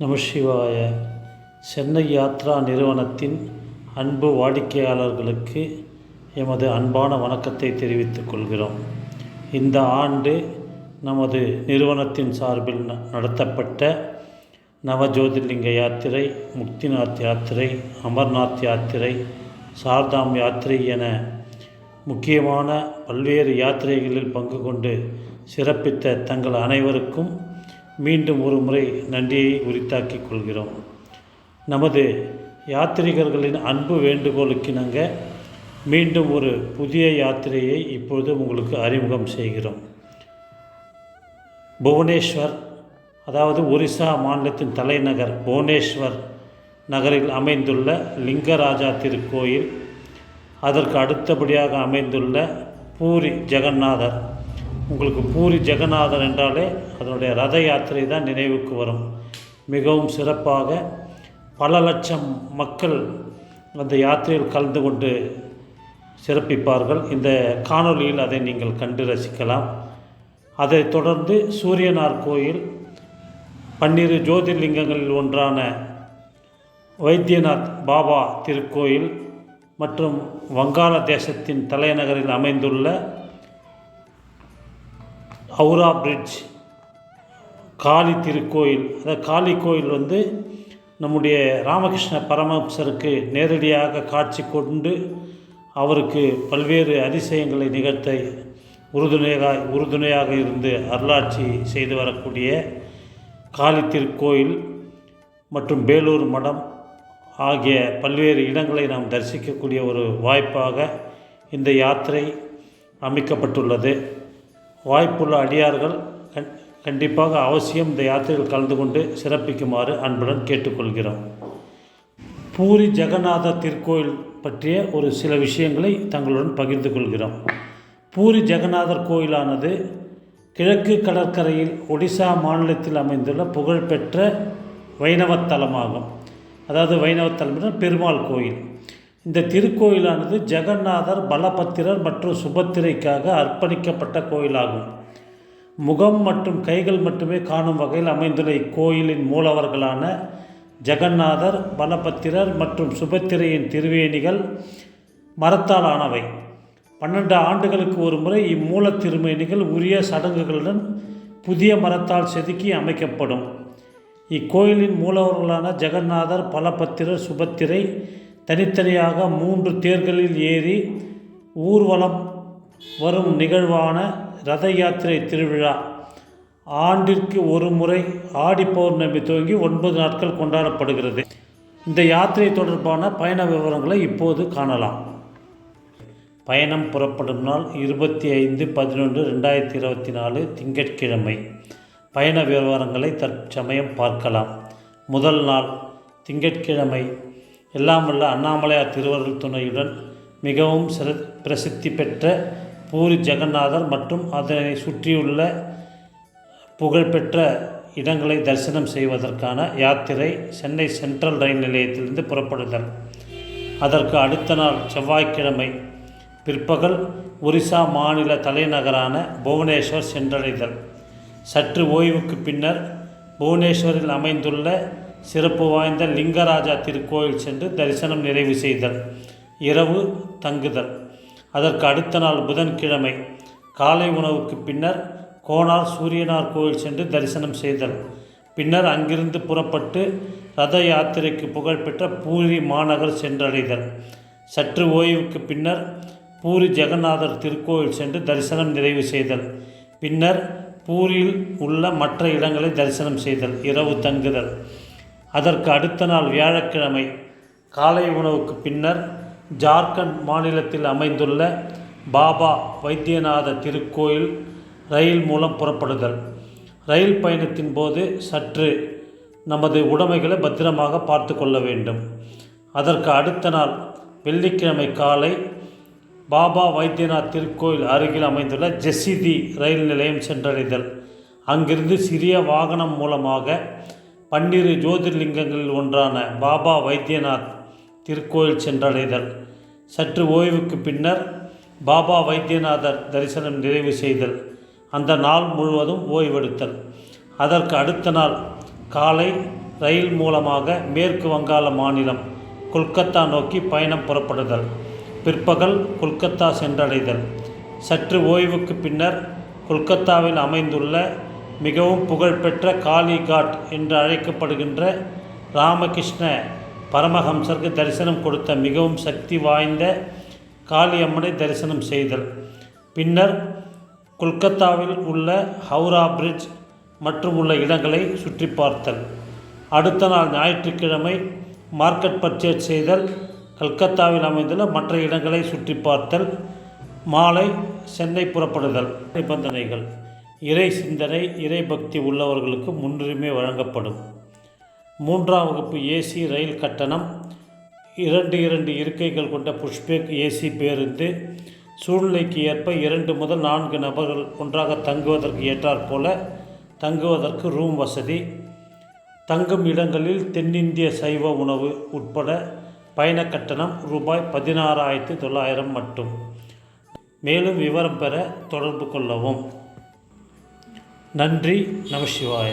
நமசிவாய சென்னை யாத்ரா நிறுவனத்தின் அன்பு வாடிக்கையாளர்களுக்கு எமது அன்பான வணக்கத்தை தெரிவித்துக் கொள்கிறோம். இந்த ஆண்டு நமது நிறுவனத்தின் சார்பில் ந- நடத்தப்பட்ட நவஜோதிர்லிங்க யாத்திரை முக்திநாத் யாத்திரை அமர்நாத் யாத்திரை சார்தாம் யாத்திரை என முக்கியமான பல்வேறு யாத்திரைகளில் பங்கு கொண்டு சிறப்பித்த தங்கள் அனைவருக்கும் மீண்டும் ஒரு முறை நன்றியை உரித்தாக்கிக் கொள்கிறோம். நமது யாத்திரிகர்களின் அன்பு வேண்டுகோளுக்கிணங்க மீண்டும் ஒரு புதிய யாத்திரையை இப்பொழுது உங்களுக்கு அறிமுகம் செய்கிறோம். புவனேஸ்வர் அதாவது ஒரிசா மாநிலத்தின் தலைநகர் புவனேஸ்வர் நகரில் அமைந்துள்ள லிங்கராஜா திருக்கோயில் அதற்கு அடுத்தபடியாக அமைந்துள்ள பூரி ஜெகநாதர் உங்களுக்கு பூரி ஜெகநாதன் என்றாலே அதனுடைய ரத யாத்திரை தான் நினைவுக்கு வரும். மிகவும் சிறப்பாக பல லட்சம் மக்கள் அந்த யாத்திரையில் கலந்து கொண்டு சிறப்பிப்பார்கள். இந்த காணொளியில் அதை நீங்கள் கண்டு ரசிக்கலாம். அதைத் தொடர்ந்து சூரியனார் கோயில் பன்னிரு ஜோதிர்லிங்கங்களில் ஒன்றான வைத்தியநாத் பாபா திருக்கோயில் மற்றும் வங்காள தேசத்தின் தலைநகரில் அமைந்துள்ள ஹவுரா பிரிட்ஜ் காளி திருக்கோயில். அந்த காளி கோயில் வந்து நம்முடைய ராமகிருஷ்ண பரமஹம்சருக்கு நேரடியாக காட்சி கொண்டு அவருக்கு பல்வேறு அதிசயங்களை நிகழ்த்த உறுதுணையாக உறுதுணையாக இருந்து அருளாட்சி செய்து வரக்கூடிய காளி திருக்கோயில் மற்றும் பேலூர் மடம் ஆகிய பல்வேறு இடங்களை நாம் தரிசிக்கக்கூடிய ஒரு வாய்ப்பாக இந்த யாத்திரை அமைக்கப்பட்டுள்ளது. வாய்ப்புள்ள அடியார்கள் கண் கண்டிப்பாக அவசியம் இந்த யாத்திரையில் கலந்து கொண்டு சிறப்பிக்குமாறு அன்புடன் கேட்டுக்கொள்கிறோம். பூரி ஜெகநாத திருக்கோயில் பற்றிய ஒரு சில விஷயங்களை தங்களுடன் பகிர்ந்து கொள்கிறோம். பூரி ஜெகநாதர் கோயிலானது கிழக்கு கடற்கரையில் ஒடிசா மாநிலத்தில் அமைந்துள்ள புகழ்பெற்ற வைணவத் தலமாகும் அதாவது வைணவத்தலம் பெருமாள் கோயில். இந்த திருக்கோயிலானது ஜெகநாதர் பலபத்திரர் மற்றும் சுபத்திரைக்காக அர்ப்பணிக்கப்பட்ட கோயிலாகும். முகம் மற்றும் கைகள் மட்டுமே காணும் வகையில் அமைந்துள்ள இக்கோயிலின் மூலவர்களான ஜெகநாதர் பலபத்திரர் மற்றும் சுபத்திரையின் திருவேணிகள் மரத்தால் ஆனவை பன்னெண்டு ஆண்டுகளுக்கு ஒரு முறை இம்மூல திருமேனிகள் உரிய சடங்குகளுடன் புதிய மரத்தால் செதுக்கி அமைக்கப்படும். இக்கோயிலின் மூலவர்களான ஜெகநாதர் பலபத்திரர் சுபத்திரை தனித்தனியாக மூன்று தேர்களில் ஏறி ஊர்வலம் வரும் நிகழ்வான ரத யாத்திரை திருவிழா. ஆண்டிற்கு ஒரு முறை ஆடி பௌர்ணமி துவங்கி ஒன்பது நாட்கள் கொண்டாடப்படுகிறது. இந்த யாத்திரை தொடர்பான பயண விவரங்களை இப்போது காணலாம். பயணம் புறப்படும் நாள் இருபத்தி ஐந்து பதினொன்று ரெண்டாயிரத்தி இருபத்தி நாலு திங்கட்கிழமை. பயண விவரங்களை தற்சமயம் பார்க்கலாம். முதல் நாள் திங்கட்கிழமை. எல்லாம் வல்ல அண்ணாமலையார் திருவருள் துணையுடன் மிகவும் சிற பிரசித்தி பெற்ற பூரி ஜெகநாதர் மற்றும் அதனை சுற்றியுள்ள புகழ்பெற்ற இடங்களை தரிசனம் செய்வதற்கான யாத்திரை சென்னை சென்ட்ரல் ரயில் நிலையத்திலிருந்து புறப்படுதல். அதற்கு அடுத்த நாள் செவ்வாய்க்கிழமை பிற்பகல் ஒரிசா மாநில தலைநகரான புவனேஸ்வர் சென்றடைதல். சற்று ஓய்வுக்கு பின்னர் புவனேஸ்வரில் அமைந்துள்ள சிறப்பு வாய்ந்த லிங்கராஜா திருக்கோயில் சென்று தரிசனம் நிறைவு செய்தல். இரவு தங்குதல். அதற்கு அடுத்த நாள் புதன்கிழமை காலை உணவுக்கு பின்னர் கோனார் சூரியனார் கோயில் சென்று தரிசனம் செய்தல். பின்னர் அங்கிருந்து புறப்பட்டு ரத யாத்திரைக்கு புகழ்பெற்ற பூரி மாநகர் சென்றடைதல். சற்று ஓய்வுக்கு பின்னர் பூரி ஜெகநாதர் திருக்கோயில் சென்று தரிசனம் நிறைவு செய்தல். பின்னர் பூரியில் உள்ள மற்ற இடங்களை தரிசனம் செய்தல். இரவு தங்குதல். அதற்கு அடுத்த நாள் வியாழக்கிழமை காலை உணவுக்கு பின்னர் ஜார்க்கண்ட் மாநிலத்தில் அமைந்துள்ள பாபா வைத்தியநாத திருக்கோயில் ரயில் மூலம் புறப்படுதல். ரயில் பயணத்தின் போது சற்று நமது உடைமைகளை பத்திரமாக பார்த்து கொள்ள வேண்டும். அதற்கு அடுத்த நாள் வெள்ளிக்கிழமை காலை பாபா வைத்தியநாத் திருக்கோயில் அருகில் அமைந்துள்ள ஜெசிதி ரயில் நிலையம் சென்றடைதல். அங்கிருந்து சிறிய வாகனம் மூலமாக பன்னிரு ஜோதிர்லிங்கங்களில் ஒன்றான பாபா வைத்தியநாத் திருக்கோயில் சென்றடைதல். சற்று ஓய்வுக்கு பின்னர் பாபா வைத்தியநாதர் தரிசனம் நிறைவு செய்தல். அந்த நாள் முழுவதும் ஓய்வெடுத்தல். அதற்கு அடுத்த நாள் காலை ரயில் மூலமாக மேற்கு வங்காள மாநிலம் கொல்கத்தா நோக்கி பயணம் புறப்படுதல். பிற்பகல் கொல்கத்தா சென்றடைதல். சற்று ஓய்வுக்கு பின்னர் கொல்கத்தாவில் அமைந்துள்ள மிகவும் புகழ்பெற்ற காளிகாட் என்று அழைக்கப்படுகின்ற ராமகிருஷ்ண பரமஹம்சருக்கு தரிசனம் கொடுத்த மிகவும் சக்தி வாய்ந்த காளியம்மனை தரிசனம் செய்தல். பின்னர் கொல்கத்தாவில் உள்ள ஹவுரா பிரிட்ஜ் மற்றும் உள்ள இடங்களை சுற்றி பார்த்தல். அடுத்த நாள் ஞாயிற்றுக்கிழமை மார்க்கெட் பர்ச்சேஸ் செய்தல். கல்கத்தாவில் அமைந்துள்ள மற்ற இடங்களை சுற்றி பார்த்தல். மாலை சென்னை புறப்படுதல். நிபந்தனைகள். இறை சிந்தனை இறை பக்தி உள்ளவர்களுக்கு முன்னுரிமை வழங்கப்படும். மூன்றாம் வகுப்பு ஏசி ரயில் கட்டணம். இரண்டு இரண்டு இருக்கைகள் கொண்ட புஷ்பேக் ஏசி பேருந்து. சூழ்நிலைக்கு ஏற்ப இரண்டு முதல் நான்கு நபர்கள் ஒன்றாக தங்குவதற்கு ஏற்றாற்போல தங்குவதற்கு ரூம் வசதி. தங்கும் இடங்களில் தென்னிந்திய சைவ உணவு உட்பட பயண கட்டணம் ரூபாய் பதினாறாயிரத்தி தொள்ளாயிரம் மட்டும். மேலும் விவரம் பெற தொடர்பு கொள்ளவும். நன்றி நமசிவாய